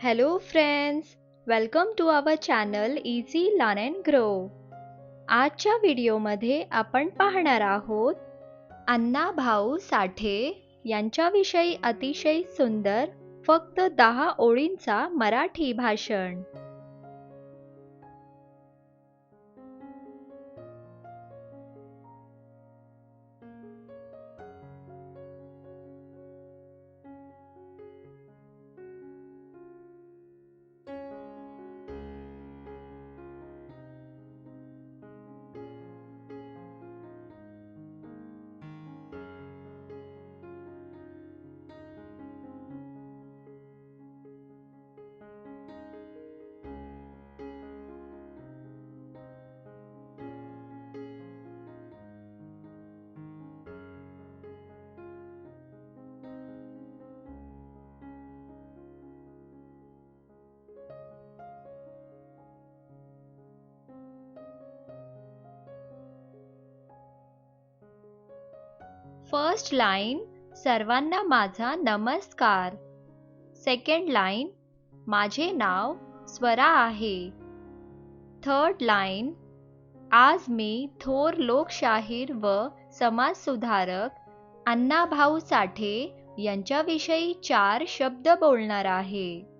Hello friends, welcome to our channel Easy Learn and Grow. आजच्या व्हिडिओमध्ये आपण पाहणार आहोत अण्णा भाऊ साठे यांच्याविषयी अतिशय सुंदर फक्त दहा ओळींचा मराठी भाषण फर्स्ट लाईन सर्वांना माझा नमस्कार. सेकंड लाईन माझे नाव स्वरा आहे. थर्ड लाईन आज मी थोर लोकशाहीर व समाजसुधारक अण्णाभाऊ साठे यांच्याविषयी चार शब्द बोलणार आहे.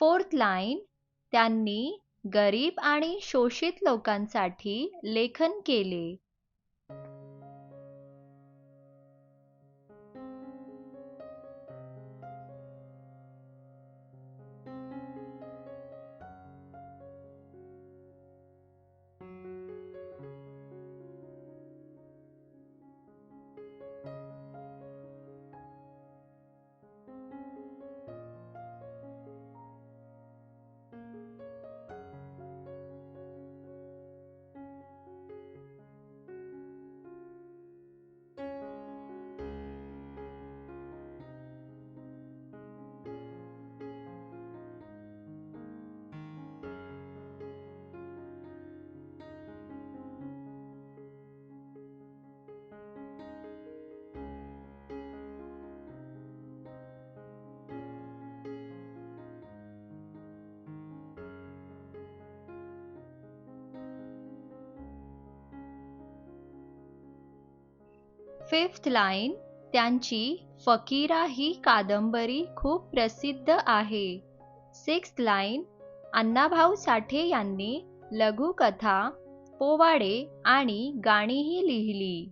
फोर्थ लाईन त्यांनी गरीब आणि शोषित लोकांसाठी लेखन केले. फिफ्थ लाईन त्यांची फकीरा ही कादंबरी खूप प्रसिद्ध आहे. सिक्स्थ लाईन अण्णाभाऊ साठे यांनी लघुकथा पोवाडे आणि गाणीही लिहिली.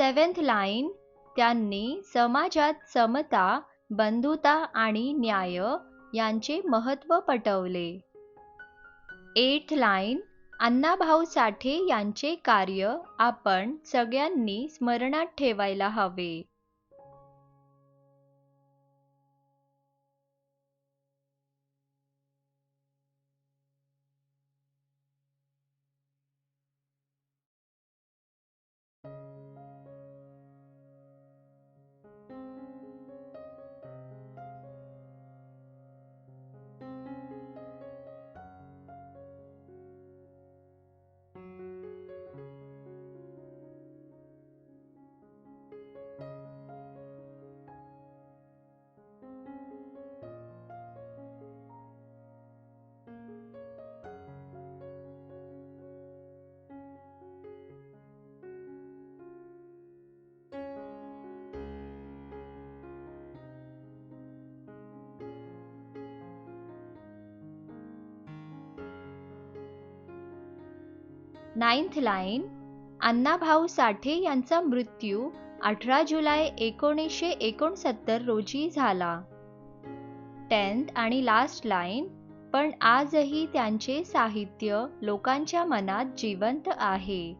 सेवन्थ लाईन त्यांनी समाजात समता बंधुता आणि न्याय यांचे महत्त्व पटवले. एट लाईन अण्णाभाऊ साठे यांचे कार्य आपण सगळ्यांनी स्मरणात ठेवायला हवे. नाईन्थ लाईन अण्णाभाऊ साठे यांचा मृत्यू अठरा जुलै एकोणीसशे एकोणसत्तर रोजी झाला. टेन्थ आणि लास्ट लाईन पण आजही त्यांचे साहित्य लोकांच्या मनात जिवंत आहे.